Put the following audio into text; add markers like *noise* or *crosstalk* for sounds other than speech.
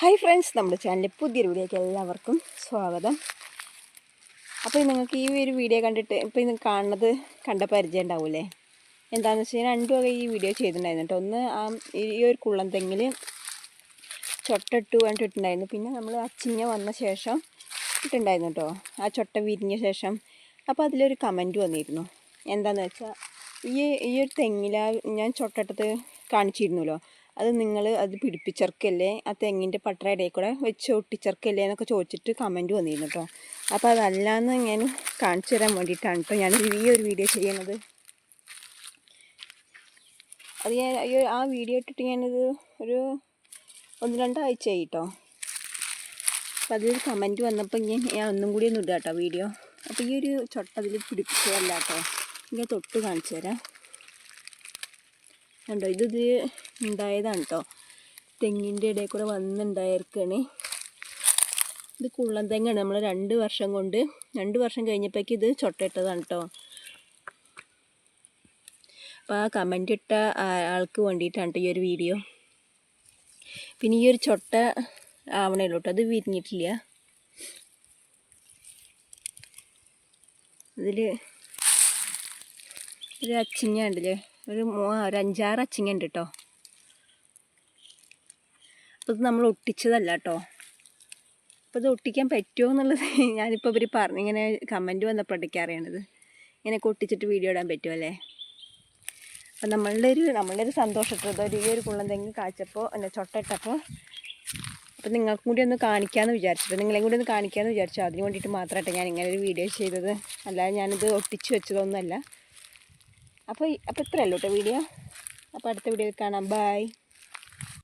Hi friends നമ്മുടെ ചാനലിൽ പുതിയൊരു വീഡിയോയ്ക്ക് എല്ലാവർക്കും സ്വാഗതം. അപ്പോൾ നിങ്ങൾക്ക് ഈ ഒരു വീഡിയോ കണ്ടിട്ട് ഇപ്പോൾ ഇത് കാണുന്നത് കണ്ട പരിചയം ഉണ്ടാവില്ലേ? എന്താണെന്ന് വെച്ച് കഴിഞ്ഞാൽ രണ്ടു വക ഈ വീഡിയോ ചെയ്തിട്ടുണ്ടായിരുന്നു കേട്ടോ. ഒന്ന് ആ ഈ ഒരു കുള്ളം തെങ്ങിൽ ചൊട്ടിട്ട് വേണ്ടിട്ട് ഇട്ടുണ്ടായിരുന്നു പിന്നെ നമ്മൾ അച്ചിങ്ങ വന്ന ശേഷം ഇട്ടുണ്ടായിരുന്നു കേട്ടോ. ആ ചൊട്ട വിരിഞ്ഞ ശേഷം. അപ്പോൾ അതിലൊരു കമന്റ് വന്നിരുന്നു. എന്താണെന്ന് വെച്ചാൽ ഈ ഈ ഒരു തെങ്ങിലാ ഞാൻ ചൊട്ടത്ത് കാണിച്ചിരുന്നല്ലോ. അത് നിങ്ങൾ അത് പിടിപ്പിച്ചെറുക്കല്ലേ ആ തെങ്ങിന്റെ പട്ടറ ഇടയിൽ കൂടെ വെച്ച് ഒട്ടിച്ചെറുക്കല്ലേ എന്നൊക്കെ ചോദിച്ചിട്ട് കമന്റ് വന്നിരുന്നു കേട്ടോ അപ്പോൾ അതല്ലാന്ന് ഞാൻ കാണിച്ചു തരാൻ വേണ്ടിയിട്ടാണ് കേട്ടോ ഞാൻ ഈ ഒരു വീഡിയോ ചെയ്യുന്നത്. അത് ഞാൻ ആ വീഡിയോ ഇട്ടിട്ട് ഞാനത് ഒരു ഒന്ന് രണ്ടാഴ്ച ആയി കേട്ടോ അപ്പോൾ അതിലൊരു കമന്റ് വന്നപ്പോൾ ഞാൻ ഞാൻ ഒന്നും കൂടി ഒന്ന് ഇടുക കേട്ടോ വീഡിയോ അപ്പോൾ ഈ ഒരു ചൊട്ട അതിൽ പിടിപ്പിച്ചതല്ല കേട്ടോ ഞാൻ തൊട്ട് കാണിച്ചു തരാം. കണ്ടോ ഇത് ഇത് ഉണ്ടായതാണ് കേട്ടോ തെങ്ങിന്റെ ഇടയിൽ കൂടെ വന്നുണ്ടായിരിക്കണേ. ഇത് കുള്ളൻ തെങ്ങാണ്. നമ്മൾ രണ്ട് വർഷം കൊണ്ട് രണ്ട് വർഷം കഴിഞ്ഞപ്പോഴേക്ക് ഇത് ചൊട്ടയിട്ടതാണ് കേട്ടോ അപ്പോൾ ആ കമന്റ് ഇട്ട ആൾക്ക് വേണ്ടിയിട്ടാണ് ഈ ഒരു വീഡിയോ പിന്നെ ഈ ഒരു ചൊട്ട ആവണേ കേട്ടോ അത് വിരിഞ്ഞിട്ടില്ല. ഇതിൽ ഒരു അച്ചിങ്ങ ഉണ്ടല്ലേ ഒരു ഒരു അഞ്ചാറ് അച്ചിങ്ങ ഉണ്ട് കേട്ടോ അപ്പോൾ ഇത് നമ്മൾ ഒട്ടിച്ചതല്ല കേട്ടോ അപ്പോൾ ഇത് ഒട്ടിക്കാൻ പറ്റുമോ എന്നുള്ളത് *laughs* ഞാനിപ്പോൾ ഇവർ പറഞ്ഞു ഇങ്ങനെ കമന്റ് വന്നപ്പോഴേക്ക് അറിയണത്. ഇങ്ങനെയൊക്കെ ഒട്ടിച്ചിട്ട് വീഡിയോ ഇടാൻ പറ്റുമല്ലേ അപ്പം നമ്മളുടെ ഒരു നമ്മളുടെ ഒരു സന്തോഷപ്പെട്ടത് ഒരു ഈ ഒരു കുള്ളം തെങ്ങ് കാച്ചപ്പോൾ എന്നെ ചൊട്ടയിട്ടപ്പോൾ അപ്പം നിങ്ങൾക്കും കൂടി ഒന്ന് കാണിക്കാമെന്ന് വിചാരിച്ചിട്ട് നിങ്ങളെയും കൂടി ഒന്ന് കാണിക്കാമെന്ന് വിചാരിച്ചു. അതിന് വേണ്ടിയിട്ട് മാത്രമായിട്ട് ഞാൻ ഇങ്ങനെ ഒരു വീഡിയോ ചെയ്തത്. അല്ലാതെ ഞാനിത് ഒട്ടിച്ച് വെച്ചതൊന്നുമല്ല. അപ്പോൾ അപ്പോൾ ഇത്രയല്ലോ കേട്ടോ വീഡിയോ അപ്പോൾ അടുത്ത വീഡിയോയിൽ കാണാം. ബൈ